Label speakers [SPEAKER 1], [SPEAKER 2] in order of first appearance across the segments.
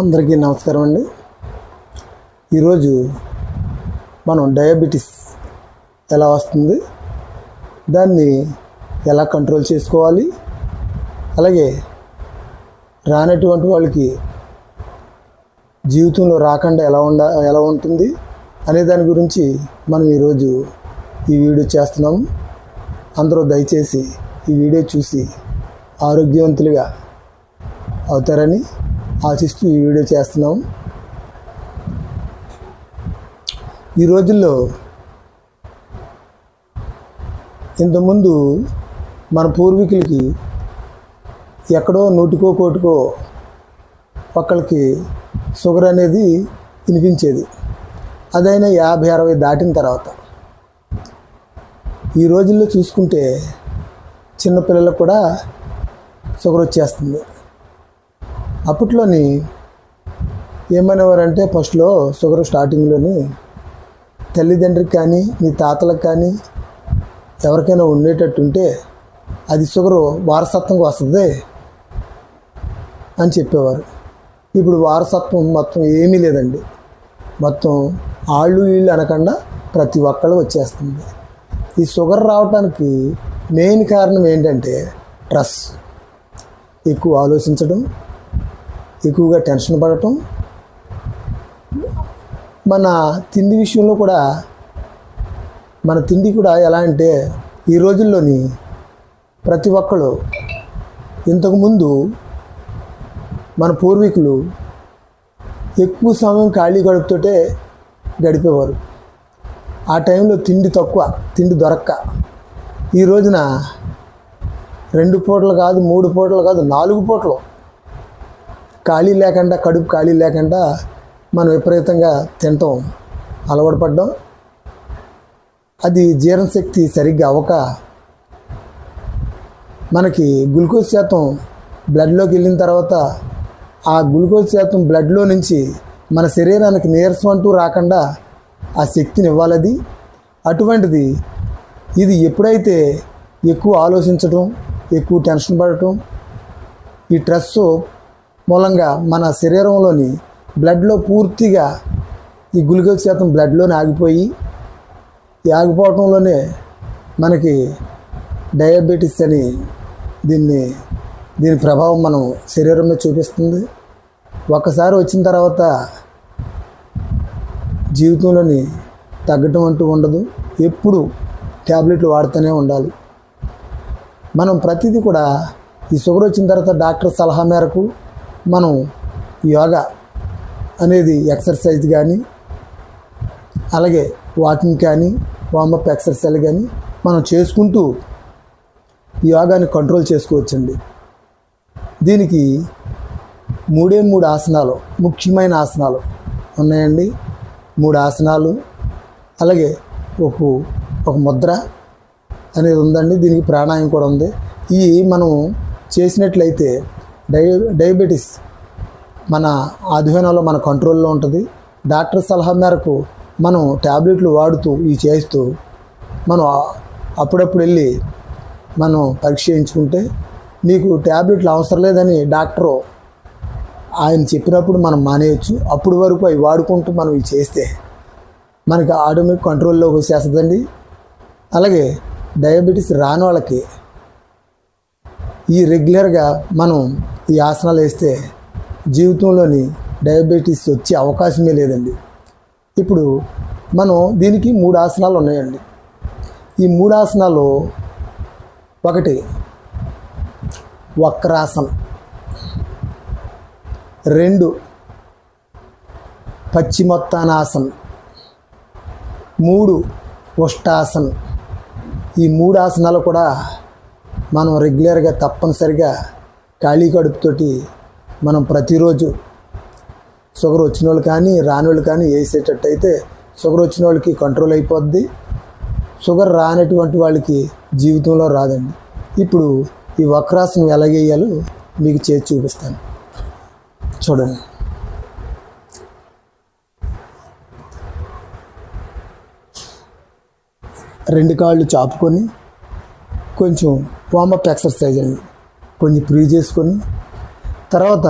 [SPEAKER 1] అందరికీ నమస్కారం అండి. ఈరోజు మనం డయాబెటీస్ ఎలా వస్తుంది దాన్ని ఎలా కంట్రోల్ చేసుకోవాలి అలాగే రానటువంటి వాళ్ళకి జీవితంలో రాకుండా ఎలా ఉండ ఎలా ఉంటుంది అనే దాని గురించి మనం ఈరోజు ఈ వీడియో చేస్తున్నాము అందరూ దయచేసి ఈ వీడియో చూసి ఆరోగ్యవంతులుగా అవుతారని ఆశిస్తూ ఈ వీడియో చేస్తున్నాం. ఈ రోజుల్లో ఇంతకుముందు మన పూర్వీకులకి ఎక్కడో నూటికో కోటికో ఒక్కళ్ళకి షుగర్ అనేది వినిపించేది. అదైనా యాభై అరవై దాటిన తర్వాత. ఈ రోజుల్లో చూసుకుంటే చిన్నపిల్లలకు కూడా షుగర్ వచ్చేస్తుంది. అప్పట్లోని ఏమనేవారంటే ఫస్ట్లో షుగర్ స్టార్టింగ్లోని తల్లిదండ్రికి కానీ మీ తాతలకు కానీ ఎవరికైనా ఉండేటట్టుంటే అది షుగర్ వారసత్వంగా వస్తుంది అని చెప్పేవారు. ఇప్పుడు వారసత్వం మొత్తం ఏమీ లేదండి. మొత్తం ఆళ్ళు వీళ్ళు అనకుండా ప్రతి ఒక్కళ్ళు వచ్చేస్తుంది. ఈ షుగర్ రావడానికి మెయిన్ కారణం ఏంటంటే స్ట్రెస్ ఎక్కువ ఆలోచించడం ఎక్కువగా టెన్షన్ పడటం. మన తిండి విషయంలో కూడా మన తిండి కూడా ఎలా అంటే ఈ రోజుల్లోని ప్రతి ఒక్కరు ఇంతకుముందు మన పూర్వీకులు ఎక్కువ సమయం ఖాళీ గడుపుతోటే గడిపేవారు. ఆ టైంలో తిండి తక్కువ తిండి దొరక్క. ఈ రోజున రెండు పూటలు కాదు మూడు పూటలు కాదు నాలుగు పూటలు ఖాళీ లేకుండా కడుపు ఖాళీ లేకుండా మనం విపరీతంగా తినటం అలవాటు పడ్డాం అది జీర్ణశక్తి సరిగ్గా అవ్వక మనకి గ్లూకోజ్ శాతం బ్లడ్లోకి వెళ్ళిన తర్వాత ఆ గ్లూకోజ్ శాతం బ్లడ్లో నుంచి మన శరీరానికి నీరసం అంటూ రాకుండా ఆ శక్తిని ఇవ్వాలది అటువంటిది ఇది ఎప్పుడైతే ఎక్కువ ఆలోచించడం ఎక్కువ టెన్షన్ పడటం ఈ స్ట్రెస్ మూలంగా మన శరీరంలోని బ్లడ్లో పూర్తిగా ఈ గుళికల శాతం బ్లడ్లోనే ఆగిపోయి ఈ ఆగిపోవటంలోనే మనకి డయాబెటీస్ అని దీన్ని దీని ప్రభావం మనం శరీరం మీద చూపిస్తుంది. ఒక్కసారి వచ్చిన తర్వాత జీవితంలోని తగ్గటం అంటూ ఉండదు. ఎప్పుడు ట్యాబ్లెట్లు వాడుతూనే ఉండాలి. మనం ప్రతిదీ కూడా ఈ షుగర్ వచ్చిన తర్వాత డాక్టర్ సలహా మేరకు మనం యోగా అనేది ఎక్సర్సైజ్ కానీ అలాగే వాకింగ్ కానీ వామప్ ఎక్సర్సైజ్ కానీ మనం చేసుకుంటూ యోగాని కంట్రోల్ చేసుకోవచ్చండి. దీనికి మూడే మూడు ఆసనాలు ముఖ్యమైన ఆసనాలు ఉన్నాయండి. మూడు ఆసనాలు అలాగే ఒక ఒక ముద్ర అనేది ఉందండి. దీనికి ప్రాణాయామం కూడా ఉంది. ఈ మనం చేసినట్లయితే డై డయాబెటీస్ మన ఆధ్వర్యంలో మన కంట్రోల్లో ఉంటుంది. డాక్టర్ సలహా మేరకు మనం ట్యాబ్లెట్లు వాడుతూ ఇవి చేస్తూ మనం అప్పుడప్పుడు వెళ్ళి మనం పరీక్ష చేయించుకుంటే మీకు ట్యాబ్లెట్లు అవసరం లేదని డాక్టరు ఆయన చెప్పినప్పుడు మనం మానేయచ్చు. అప్పుడు వరకు అవి వాడుకుంటూ మనం ఇవి చేస్తే మనకి ఆటోమేటిక్ కంట్రోల్లోకి వచ్చేస్తుందండి. అలాగే డయాబెటీస్ రాని వాళ్ళకి ఈ రెగ్యులర్గా మనం ఈ ఆసనాలు వేస్తే జీవితంలోని డయాబెటీస్ వచ్చే అవకాశమే లేదండి. ఇప్పుడు మనం దీనికి మూడు ఆసనాలు ఉన్నాయండి. ఈ మూడు ఆసనాలు ఒకటి వక్రాసనం రెండు పశ్చిమోత్తానాసనం మూడు ఉష్టాసనం. ఈ మూడు ఆసనాలు కూడా మనం రెగ్యులర్గా తప్పనిసరిగా ఖాళీ కడుపుతోటి మనం ప్రతిరోజు షుగర్ వచ్చిన వాళ్ళు కానీ రాని వాళ్ళు కానీ వేసేటట్టయితే షుగర్ వచ్చిన వాళ్ళకి కంట్రోల్ అయిపోద్ది. షుగర్ రానటువంటి వాళ్ళకి జీవితంలో రాదండి. ఇప్పుడు ఈ వక్రాసనం ఎలాగేయాలో మీకు చేసి చూపిస్తాను. చూడండి. రెండు కాళ్ళు చాపుకొని కొంచెం వామప్ ఎక్సర్సైజ్ అండి. కొంచెం ఫ్రీ చేసుకొని తర్వాత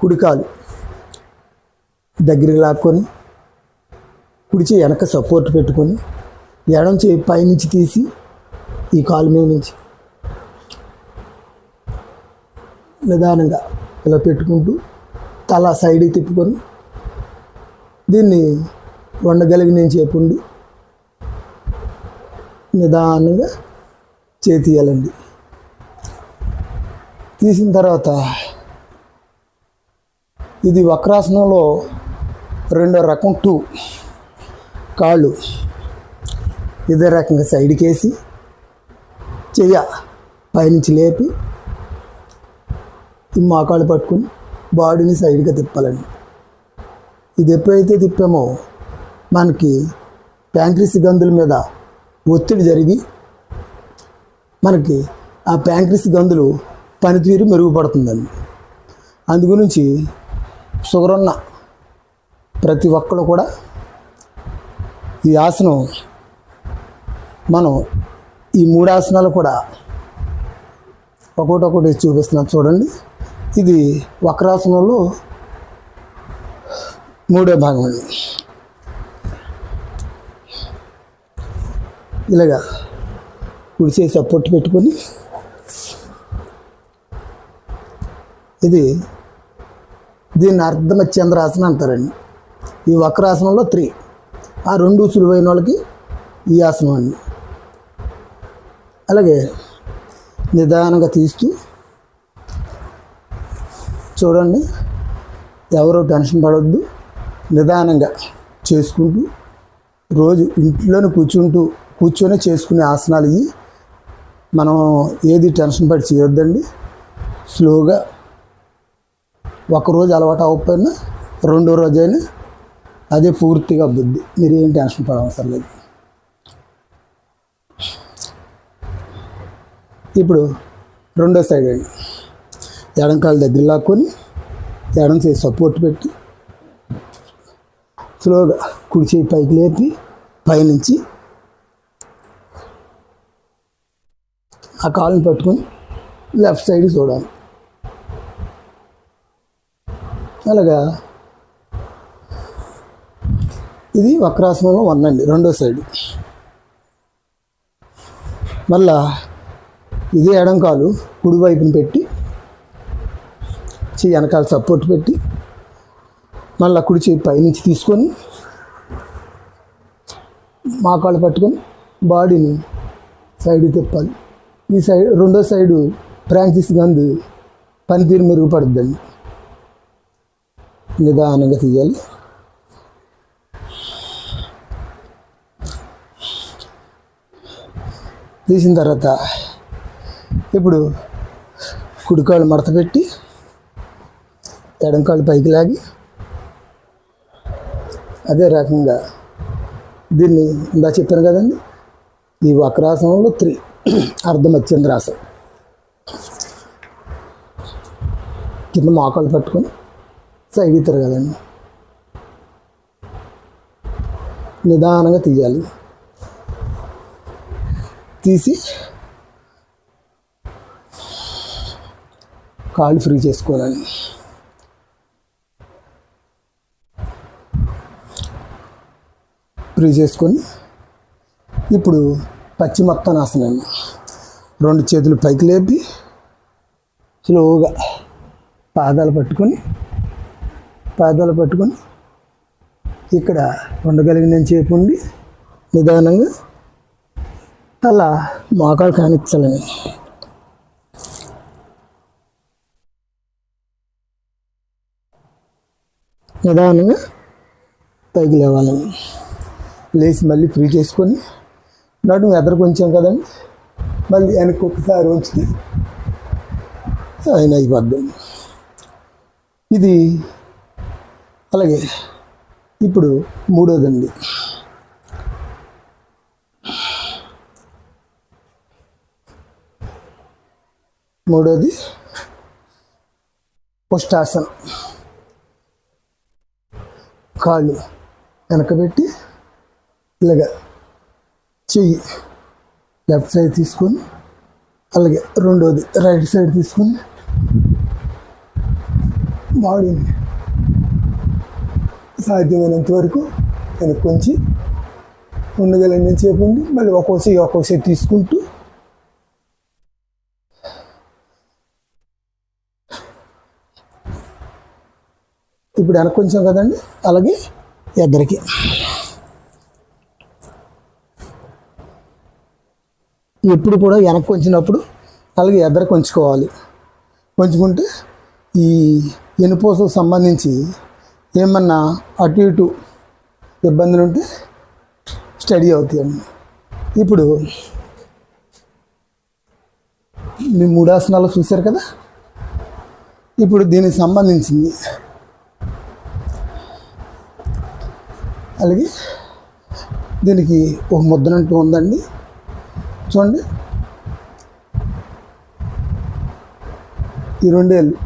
[SPEAKER 1] కుడికాలు దగ్గరికి లాక్కొని కుడిచి వెనక సపోర్ట్ పెట్టుకొని ఎడం చేయి పైనుంచి తీసి ఈ కాలు మీద నుంచి నిదానంగా ఇలా పెట్టుకుంటూ తల సైడ్కి తిప్పుకొని దీన్ని వండగలిగిన చేపుండి నిదానంగా చేతియాలండి. తీసిన తర్వాత ఇది వక్రాసనంలో రెండో రకం టూ కాళ్ళు. ఇదే రకంగా సైడ్కి వేసి చెయ్య పైనుంచి లేపి ఈ మోకాళ్ళు పట్టుకుని బాడీని సైడ్గా తిప్పాలండి. ఇది ఎప్పుడైతే తిప్పామో మనకి ప్యాంక్రీస్ గందుల మీద ఒత్తిడి జరిగి మనకి ఆ ప్యాంక్రిస్ గందులు పనితీరు మెరుగుపడుతుందండి. అందుగురించి షుగర్ ఉన్న ప్రతి ఒక్కరు కూడా ఈ ఆసనం మనం ఈ మూడు ఆసనాలు కూడా ఒకటి ఒకటి చూపిస్తున్నాను చూడండి. ఇది వక్రాసనంలో మూడో భాగం అండి. ఇలాగా కుడి సపోర్ట్ పెట్టుకొని ఇది దీన్ని అర్ధమచంద్రాసనం అంటారండి. ఈ వక్రాసనంలో త్రీ. ఆ రెండు సులువైన వాళ్ళకి ఈ ఆసనం అండి. అలాగే నిదానంగా తీస్తూ చూడండి ఎవరో టెన్షన్ పడవద్దు నిదానంగా చేసుకుంటూ రోజు ఇంట్లోనే కూర్చుంటూ కూర్చొని చేసుకునే ఆసనాలు ఇవి. మనం ఏది టెన్షన్ పడి చేయొద్దండి. స్లోగా ఒకరోజు అలవాటు అవ్వకపోయినా రెండో రోజైనా అదే పూర్తిగా బుద్ధి మీరు ఏం టెన్షన్ పడవసరం లేదు. ఇప్పుడు రెండో సైడ్ అండి. ఎడంకాలు దగ్గర లాక్కొని ఎడం చేసి సపోర్ట్ పెట్టి స్లోగా కుడి చేయి పైకి లేపి పైనుంచి ఆ కాలుని పట్టుకొని లెఫ్ట్ సైడ్ చూడాలి. అలాగా? ఇది వక్రాసనంలో వన్ అండి రెండో సైడ్. మళ్ళా ఇదే ఎడం కాలు కుడివైపుని పెట్టి చెయ్యి వెనకాల సపోర్ట్ పెట్టి మళ్ళీ కుడి చేయి పైనుంచి తీసుకొని మా కాళ్ళు పట్టుకొని బాడీని సైడ్ తిప్పాలి. ఈ సైడ్ రెండో సైడు ఫ్రాన్సిస్ గంధ్ పనితీరు మెరుగుపడుద్దండి నిదానంగా తీయాలి. తీసిన తర్వాత ఇప్పుడు కుడికాళ్ళు మడత పెట్టి ఎడంకాళ్ళు పైకి లాగి అదే రకంగా దీన్ని ఇందా చెప్పాను కదండి ఈ వక్రాసనంలో త్రీ అర్ధమత్యంద్రాసనం కింద మోకాలు పట్టుకొని సైడ్ తిరగాలండి. నిదానంగా తీయాలి. తీసి కాళ్ళు ఫ్రీ చేసుకోవాలండి. ఫ్రీ చేసుకొని ఇప్పుడు పశ్చిమత్తనాసనం రెండు చేతులు పైకి లేపి స్లోగా పాదాలు పట్టుకొని పాదాలు పట్టుకొని ఇక్కడ ఉండగలిగిన చేపు ఉండి నిదానంగా తల మోకాలు కానిచ్చాలని. నిదానంగా పైకి లేవాలని. లేచి మళ్ళీ ఫ్రీ చేసుకొని నడుము ఎదర కొంచెం కదండి. మళ్ళీ వెనక్కి ఒకసారి ఉంచితే ఆయన అయిపోద్ది. ఇది అలాగే ఇప్పుడు మూడోదండి. మూడోది పుష్టాసనం కాళ్ళు వెనకబెట్టి ఇలాగా చెయ్యి లెఫ్ట్ సైడ్ తీసుకొని అలాగే రెండోది రైట్ సైడ్ తీసుకొని బాడీని సాధ్యమైనంత వరకు నేను కొంచెం ఉండగలిగిన సేపు ఉండి మళ్ళీ ఒక్కోసేపు ఒక్కోసేపు తీసుకుంటూ ఇప్పుడు వెనక్కి కొంచెం కదండి అలాగే ఎద్దరికి ఎప్పుడు కూడా వెనక్కి వంచినప్పుడు అలాగే ఎద్దరు కొంచుకోవాలి. కొంచుకుంటే ఈ ఎనుపోసకు సంబంధించి ఏమన్నా అటు ఇటు ఇబ్బందులు ఉంటే స్టడీ అవుతాయండి ఇప్పుడు మీ మూడాసనాలు చూశారు కదా? ఇప్పుడు దీనికి సంబంధించింది. అలాగే దీనికి ఒక ముద్దనంటూ ఉందండి. చూడండి. ఈ రెండేళ్ళు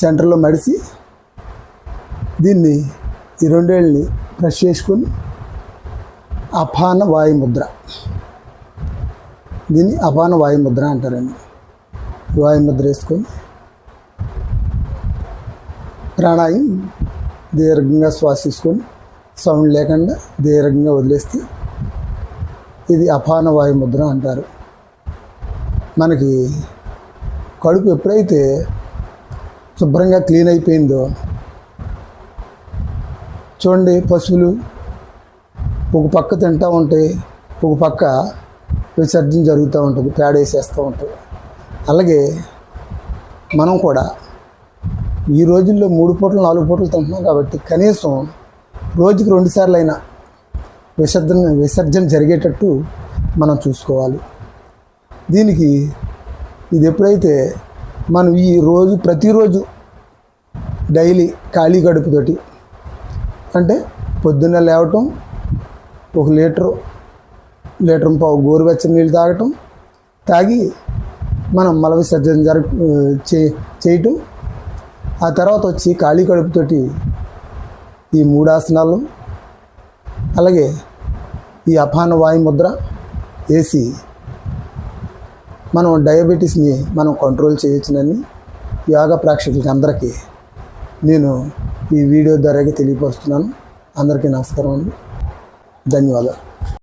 [SPEAKER 1] సెంటర్లో మడిసి దీన్ని ఈ రెండేళ్ళని ప్రెస్ చేసుకొని అపాన వాయుముద్ర. దీన్ని అపాన వాయుముద్ర అంటారండి. వాయుముద్ర వేసుకొని ప్రాణాయం దీర్ఘంగా శ్వాసించుకొని సౌండ్ లేకుండా దీర్ఘంగా వదిలేస్తే ఇది అపాన వాయు ముద్ర అంటారు. మనకి కడుపు ఎప్పుడైతే శుభ్రంగా క్లీన్ అయిపోయిందో చూడండి పశువులు ఒక పక్క తింటూ ఉంటే ఒక పక్క విసర్జన జరుగుతూ ఉంటుంది పేడేసేస్తూ ఉంటుంది. అలాగే మనం కూడా ఈ రోజుల్లో మూడు పూటలు నాలుగు పూటలు తింటున్నాం కాబట్టి కనీసం రోజుకి రెండుసార్లు అయినా విసర్జన విసర్జన జరిగేటట్టు మనం చూసుకోవాలి. దీనికి ఇది ఎప్పుడైతే మనం ఈ రోజు ప్రతిరోజు డైలీ ఖాళీ కడుపుతోటి అంటే పొద్దున్న లేవటం ఒక లీటరు లీటర్ పావు గోరువెచ్చని నీళ్ళు తాగటం తాగి మనం మల విసర్జన జరు చే చేయటం ఆ తర్వాత వచ్చి ఖాళీ కడుపుతోటి ఈ మూడాసనాలు అలాగే ఈ అపాన వాయు ముద్ర వేసి మనం డయాబెటీస్ని మనం కంట్రోల్ చేయొచ్చునని యోగా ప్రేక్షకులకి అందరికీ నేను ఈ వీడియో ద్వారా తెలియపరుస్తున్నాను. అందరికీ నమస్కారం అండి. ధన్యవాదాలు.